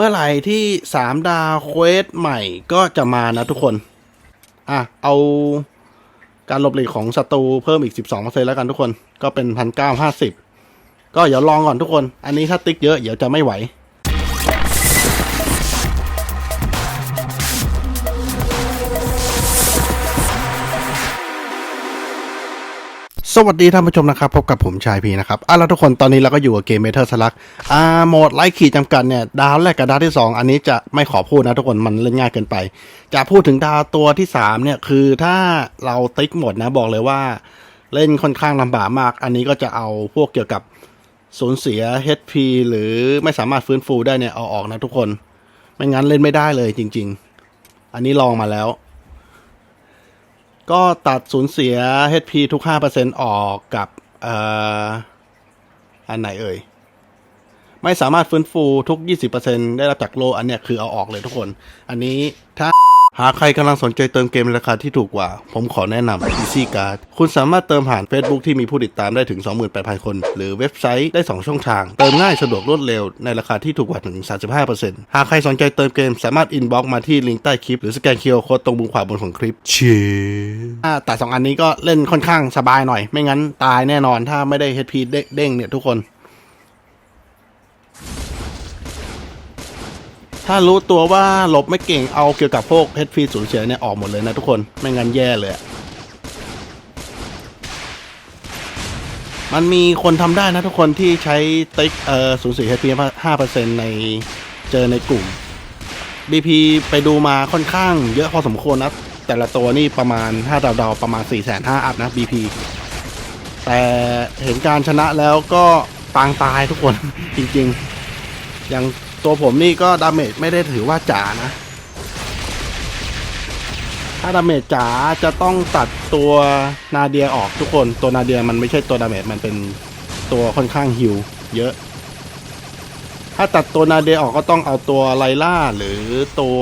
เมื่อไหร่ที่สามดาวเควสใหม่ก็จะมานะทุกคน อะ เอาการหลบหลีกของศัตรูเพิ่มอีก 12%แล้วกันทุกคน ก็เป็น 1950 ก็เดี๋ยวลองก่อนทุกคน อันนี้ถ้าติ๊กเยอะเดี๋ยวจะไม่ไหว สวัสดีท่านผู้ชมนะครับ พบกับผมชายพีนะครับอะแล้วทุกคนตอนนี้เราก็อยู่กับเกมเมทัลสลักอ่าโหมดไล่ขีดจำกัดเนี่ย ดาวแรกกับดาวที่ 2 อันนี้จะไม่ขอพูดนะทุกคนมันเล่นง่ายเกินไป จะพูดถึงดาวตัวที่ 3 เนี่ย คือถ้าเราติ๊กหมดนะบอกเลยว่าเล่นค่อนข้างลำบากมาก อันนี้ก็จะเอาพวกเกี่ยวกับสูญเสีย HP หรือไม่สามารถฟื้นฟูได้เนี่ยเอาออกนะทุกคน ไม่งั้นเล่นไม่ได้เลยจริง ๆ อันนี้ลองมาแล้ว ก็ตัดสูญเสีย HP ทุก 5%ออกกับเอ่ออันไหนเอ่ย ไม่สามารถฟื้นฟูทุก 20%ได้รับจากโลอันเนี้ยคือเอาออกเลยทุกคน อันนี้ถ้า หากใครกำลังสนใจเติมเกมในราคาที่ถูกกว่า ผมขอแนะนำ Easy Card คุณสามารถเติมผ่าน Facebook ที่มีผู้ติดตามได้ถึง 28,000 คน หรือเว็บไซต์ได้ 2 ช่องทาง เติมง่ายสะดวกรวดเร็วในราคาที่ถูกกว่าถึง 35%หากใครสนใจเติมเกมสามารถอินบ็อกมาที่ลิงก์ใต้คลิป หรือสแกนเคอร์โค้ดตรงมุมขวาบนของคลิปเชีอ่าแต่สองอันนี้ก็เล่นค่อนข้างสบายหน่อย ไม่งั้นตายแน่นอนถ้าไม่ได้ HP เด้งเนี่ยทุกคน ถ้ารู้ตัวว่าหลบไม่เก่งเอาเกี่ยวกับพวก HP สูญเสียเนี่ยออกหมดเลยนะทุกคนไม่งั้นแย่เลย มันมีคนทำได้นะทุกคนที่ใช้ติ๊กเอ่อสูญเสีย HP 5%ในเจอในกลุ่ม BP ไปดูมาค่อนข้างเยอะพอสมควรนะแต่ละตัวนี่ประมาณถ้าเดาๆประมาณ4 5 0 0 0อัพนะ BP แต่เห็นการชนะแล้วก็ปางตายทุกคนจริงๆย่าง ตัวผมนี่ก็ดาเมจไม่ได้ถือว่าจ๋านะ ถ้าดาเมจจ๋าจะต้องตัดตัวนาเดียออกทุกคน ตัวนาเดียมันไม่ใช่ตัวดาเมจมันเป็นตัวค่อนข้างฮิวเยอะ ถ้าตัดตัวนาเดียออกก็ต้องเอาตัวไลล่าหรือตัว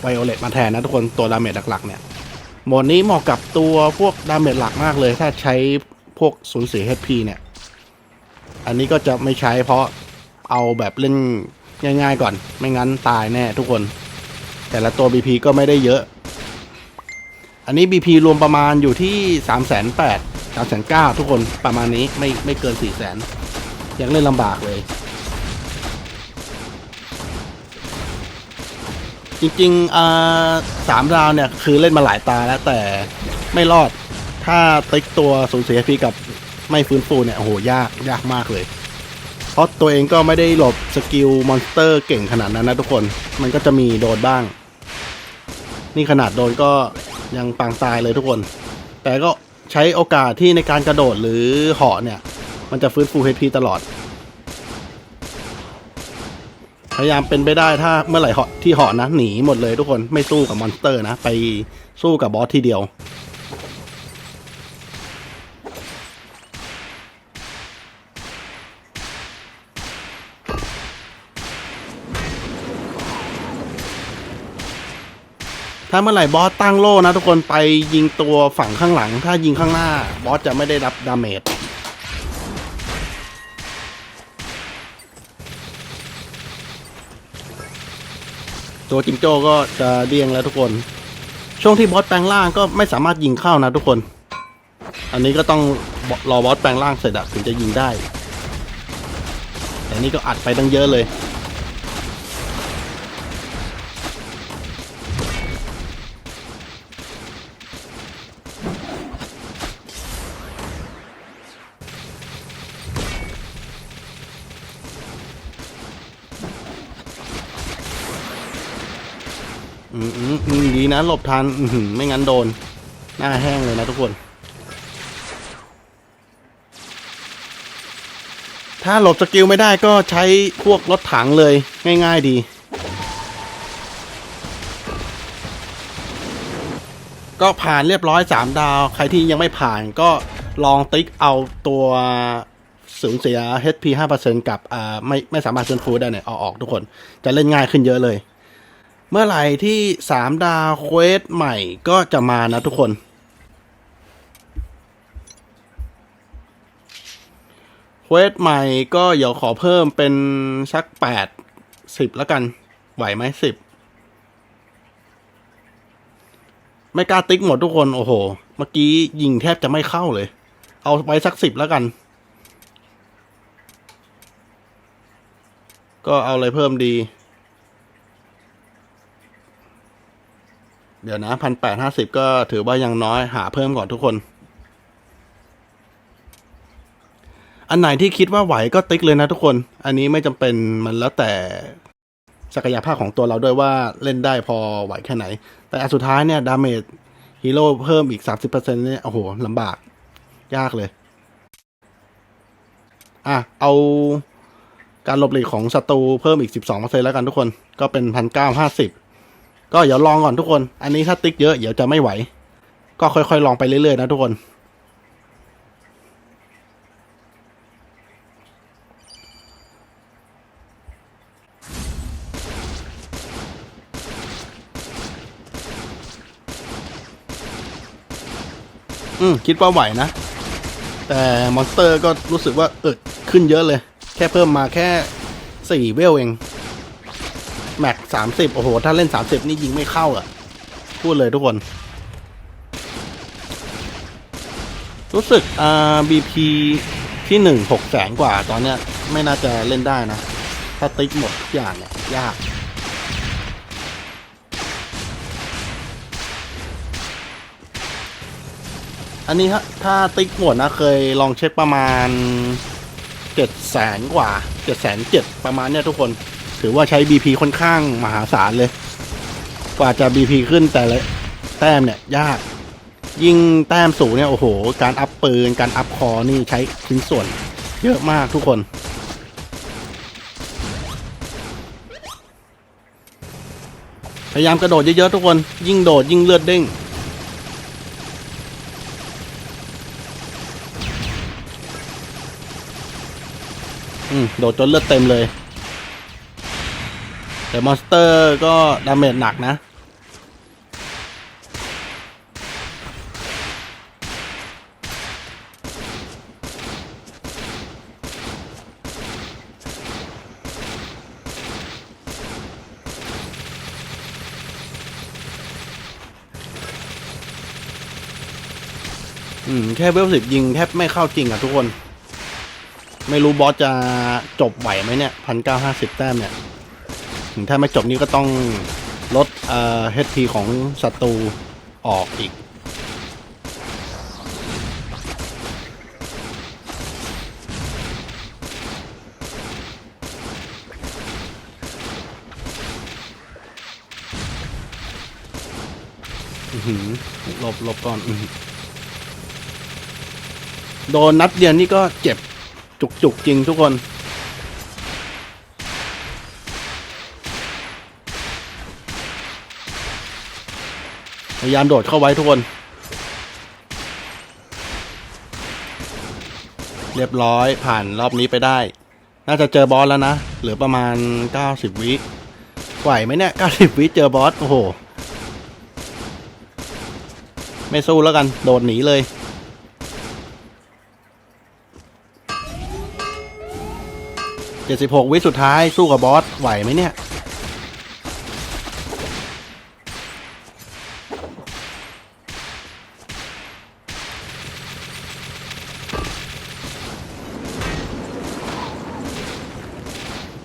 ไวโอเลตมาแทนนะทุกคนตัวดาเมจหลักๆเนี่ยหมดนี้เหมาะกับตัวพวกดาเมจหลักมากเลย ถ้าใช้พวกสูญเสีย HP เนี่ย อันนี้ก็จะไม่ใช้เพราะเอาแบบเล่น ง่ายๆก่อน ไม่งั้นตายแน่ทุกคน แต่ละตัว BP ก็ไม่ได้เยอะ อันนี้ BP รวมประมาณอยู่ที่ 3 8 0 0 0 3 9 0 0ทุกคนประมาณนี้ไม่ไม่เกิน 4 0 0 0 0 0ยังเล่นลำบากเลย จริงๆอ่าสามดาวเนี่ย คือเล่นมาหลายตาแล้วแต่ไม่รอด ถ้าติ๊กตัวสูญเสียพีกับไม่ฟื้นฟูเนี่ยโอ้โหยากยากมากเลย เพราะตัวเองก็ไม่ได้หลบสกิลมอนสเตอร์เก่งขนาดนั้นนะทุกคน มันก็จะมีโดนบ้าง นี่ขนาดโดนก็ยังปางตายเลยทุกคน แต่ก็ใช้โอกาสที่ในการกระโดดหรือเหาะเนี่ย มันจะฟื้นฟู HP ตลอด พยายามเป็นไปได้ถ้าเมื่อไหร่เหาะที่เหาะนะหนีหมดเลยทุกคนไม่สู้กับมอนสเตอร์นะ ไปสู้กับบอสทีเดียว ถ้าเมื่อไหร่บอสตั้งโล่นะทุกคนไปยิงตัวฝั่งข้างหลัง ถ้ายิงข้างหน้า บอสจะไม่ได้รับดาเมจตัวจิงโจ้ก็จะเดี้ยงแล้วทุกคน ช่วงที่บอสแปลงร่างก็ไม่สามารถยิงเข้านะทุกคน อันนี้ก็ต้องรอบอสแปลงร่างเสร็จถึงจะยิงได้แต่นี่ก็อัดไปตั้งเยอะเลย อืมอืมอืม ดีนะหลบทันไม่งั้นโดน หน้าแห้งเลยนะทุกคน ถ้าหลบสกิลไม่ได้ก็ใช้พวกรถถังเลยง่าย ๆดี ก็ผ่านเรียบร้อย 3 ดาว ใครที่ยังไม่ผ่านก็ลองติ๊กเอาตัวสูญเสีย HP 5%กับอ่าไม่ไม่สามารถฟื้นฟูได้เนี่ยเอาออกทุกคน จะเล่นง่ายขึ้นเยอะเลย เมื่อไหร่ที่สามดาวเควสใหม่ก็จะมานะทุกคน เควสใหม่ก็เดี๋ยวขอเพิ่มเป็นสักแปดสิบแล้วกัน ไหวไหมสิบไม่กล้าติ๊กหมดทุกคน โอ้โห เมื่อกี้ยิงแทบจะไม่เข้าเลย เอาไว้สักสิบแล้วกัน ก็เอาอะไรเพิ่มดี เดี๋ยวนะพันแปดห้าสิบก็ถือว่ายังน้อยหาเพิ่มก่อนทุกคน อันไหนที่คิดว่าไหวก็ติ๊กเลยนะทุกคน อันนี้ไม่จำเป็นมันแล้วแต่ศักยภาพของตัวเราด้วยว่าเล่นได้พอไหวแค่ไหน แต่อันสุดท้ายเนี่ยดาเมจฮีโร่เพิ่มอีก 30%เนี่ยโอ้โหลำบาก ยากเลย อะ เอาการหลบหลีกของศัตรูเพิ่มอีก 12%แล้วกันทุกคน ก็เป็น 1950 ก็เดี๋ยวลองก่อนทุกคน อันนี้ถ้าติ๊กเยอะเดี๋ยวจะไม่ไหว ก็ค่อยๆลองไปเรื่อยๆนะทุกคนอืมคิดว่าไหวนะ แต่มอนสเตอร์ก็รู้สึกว่าเออขึ้นเยอะเลย แค่เพิ่มมาแค่สี่เวลเอง แม็กสามสิบโอ้โห ถ้าเล่นสามสิบนี่ยิงไม่เข้าอะ พูดเลยทุกคน รู้สึกอ่าบีพีที่หนึ่งหกแสนกว่า ตอนเนี้ยไม่น่าจะเล่นได้นะ ถ้าติ๊กหมดทุกอย่างเนี่ยยากอันนี้ถ้าติ๊กหมดนะเคยลองเช็คประมาณเจ็ดแสนกว่าเจ็ดแสนเจ็ดประมาณเนี้ยทุกคน ถือว่าใช้ BP ค่อนข้างมหาศาลเลย กว่าจะ BP ขึ้นแต่ละแต้มเนี่ย ยาก ยิ่งแต้มสูงเนี่ย โอ้โห การอัพปืน การอัพคอนี่ใช้ชิ้นส่วน เยอะมากทุกคนพยายามกระโดดเยอะๆทุกคน ยิ่งโดดยิ่งเลือดเด้งอืมโดดจนเลือดเต็มเลย แต่มอนสเตอร์ก็ดาเมจหนักนะอืม แค่เวลสิบยิงแทบไม่เข้าจริงอะทุกคน ไม่รู้บอสจะจบไหวไหมเนี่ยพันเก้าห้าสิบแต้มเนี่ย ถึงถ้าไม่จบนี่ก็ต้องลดเอ่อ HP ของศัตรูออกอีก อือหือหลบหลบก่อนอือหือโดนนัดเดียวนี่ก็เจ็บจุกจุกจริงทุกคน พยายามโดดเข้าไว้ทุกคน เรียบร้อยผ่านรอบนี้ไปได้ น่าจะเจอบอสแล้วนะ เหลือประมาณ 90 วิไหวไหมเนี่ย 90 วิเจอบอส โอ้โห ไม่สู้แล้วกัน โดดหนีเลย 76 วิสุดท้ายสู้กับบอส ไหวไหมเนี่ย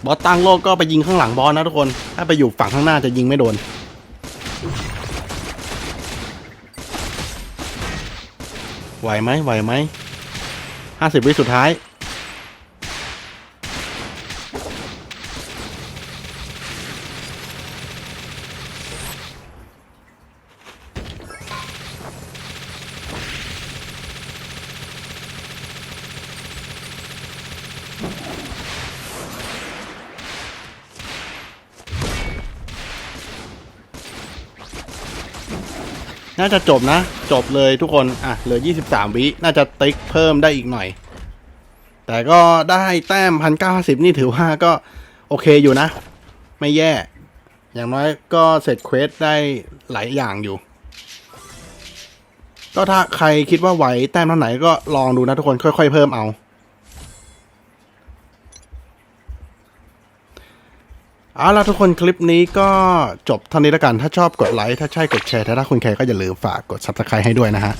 บอสตั้งโลกก็ไปยิงข้างหลังบอสนะทุกคน ถ้าไปอยู่ฝั่งข้างหน้าจะยิงไม่โดน ไหวไหมไหวไหมห้าสิบวิสุดท้าย น่าจะจบนะ จบเลยทุกคน อะ เหลือ 23 วิ น่าจะติ๊กเพิ่มได้อีกหน่อย แต่ก็ได้แต้มพันเก้าสิบนี่ถือว่าก็โอเคอยู่นะ ไม่แย่ อย่างน้อยก็เสร็จเควสได้หลายอย่างอยู่ ก็ถ้าใครคิดว่าไหวแต้มเท่าไหนก็ลองดูนะทุกคนค่อย ๆ เพิ่มเอา เอาล่ะทุกคนคลิปนี้ก็จบเท่านี้แล้วกัน ถ้าชอบกดไลค์ ถ้าใช่กดแชร์ ถ้าคุณแคร์ก็อย่าลืมฝากกด subscribe ให้ด้วยนะฮะ